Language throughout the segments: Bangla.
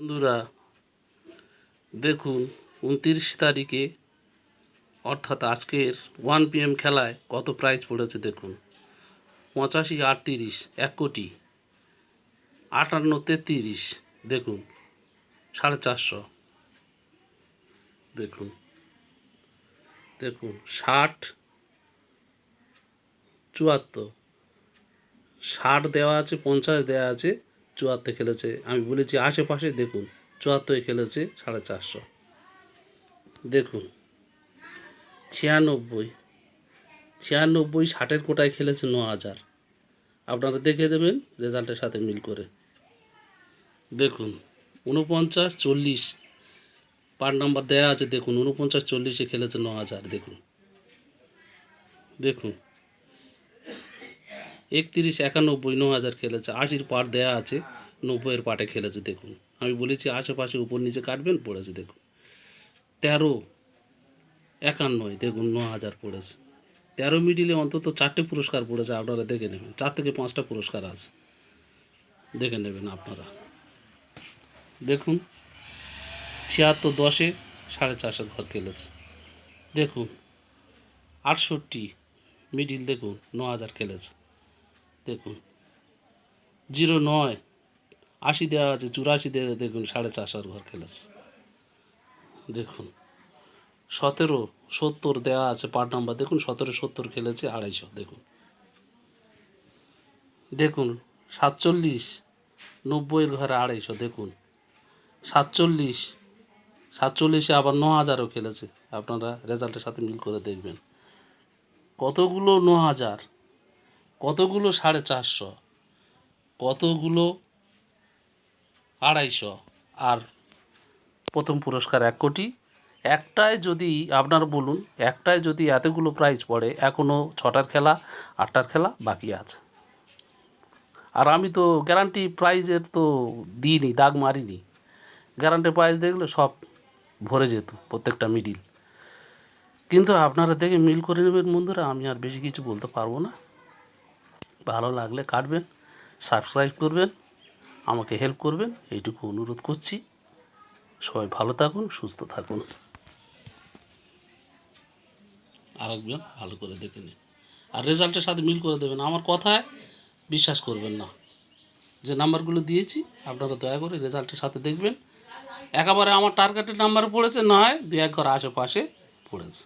বন্ধুরা, দেখুন, উনতিরিশ তারিখে, অর্থাৎ আজকের ওয়ান পিএম খেলায় কত প্রাইজ পড়েছে দেখুন। পঁচাশি, আটত্রিশ, এক কোটি, আটান্ন, তেত্রিশ, দেখুন, সাড়ে চারশো, দেখুন দেখুন, ষাট, চুয়াত্তর, ষাট দেওয়া আছে, পঞ্চাশ দেওয়া আছে চুয়াত্তর খেলেছে। আমি বলেছি আশেপাশে দেখুন, চুয়াত্তরে খেলেছে সাড়ে চারশো। দেখুন, ছিয়ানব্বই ছিয়ানব্বই ষাটের কোটায় খেলেছে ন হাজার। আপনারা দেখে দেবেন রেজাল্টের সাথে মিল করে। দেখুন, উনপঞ্চাশ চল্লিশ পার নাম্বার দেওয়া আছে, দেখুন, উনপঞ্চাশ চল্লিশে খেলেছে ন হাজার, দেখুন। দেখুন একত্রিশ, একানব্বই ন হাজার খেলেছে। আশির পার দেয়া আছে, নব্বইয়ের পাটে খেলেছে, দেখুন। আমি বলেছি আশেপাশে উপর নিচে কাটবেন, পড়েছে, দেখুন। তেরো একান্নয় দেখুন ন হাজার পড়েছে। তেরো মিডিলে অন্তত চারটে পুরস্কার পড়েছে, আপনারা দেখে নেবেন। চার থেকে পাঁচটা পুরস্কার আছে। দেখে নেবেন আপনারা। দেখুন, ছিয়াত্তর দশে সাড়ে চারশোর ঘর খেলেছে। দেখুন, আটষট্টি মিডিল, দেখুন ন হাজার খেলেছে। দেখুন। জিরো নয়, আশি দেওয়া আছে, চুরাশি দেওয়া দেখুন, সাড়ে চারশোর ঘর খেলেছে। দেখুন, সতেরো, সত্তর দেওয়া আছে পার নাম্বার, দেখুন, সতেরো, সত্তর খেলেছে, আড়াইশো, দেখুন। দেখুন, সাতচল্লিশ, নব্বইয়ের ঘরে আড়াইশো, দেখুন। সাতচল্লিশ, সাতচল্লিশে আবার ন হাজারও খেলেছে। আপনারা রেজাল্টের সাথে মিল করে দেখবেন। কতগুলো ন হাজার? কতগুলো সাড়ে চারশো? কতগুলো আড়াইশো? আর প্রথম পুরস্কার এক কোটি। একটায় যদি আপনার বলুন একটায় যদি এতগুলো প্রাইজ পড়ে এখনও ছটার খেলা, আটটার খেলা বাকি আছে। আর আমি তো গ্যারান্টি প্রাইজের তো দিইনি, দাগ মারিনি। গ্যারান্টি প্রাইজ দেখলে সব ভরে যেত প্রত্যেকটা মিডিল কিন্তু আপনারা দেখে মিল করে নেবেন বন্ধুরা, আমি আর বেশি কিছু বলতে পারব না। ভালো লাগলে কাটবেন সাবস্ক্রাইব করবেন, আমাকে হেল্প করবেন, এইটুকু অনুরোধ করছি। সবাই ভালো থাকুন, সুস্থ থাকুন। আরেকজন ভালো করে দেখে নিন। আর রেজাল্টের সাথে মিল করে দেবেন। আমার কথায় বিশ্বাস করবেন না। যে নাম্বারগুলো দিয়েছি, আপনারা দয়া করে রেজাল্টের সাথে দেখবেন। একেবারে আমার টার্গেটের নাম্বার পড়েছে না হয় দু এক ঘর আশেপাশে পড়েছে।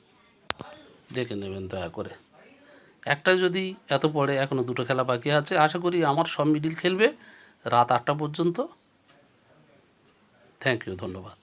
দেখে নেবেন দয়া করে। একটা যদি এত পরে এখনও দুটো খেলা বাকি আছে, আশা করি আমার সব মিডিল খেলবে রাত আটটা পর্যন্ত। থ্যাংক ইউ ধন্যবাদ।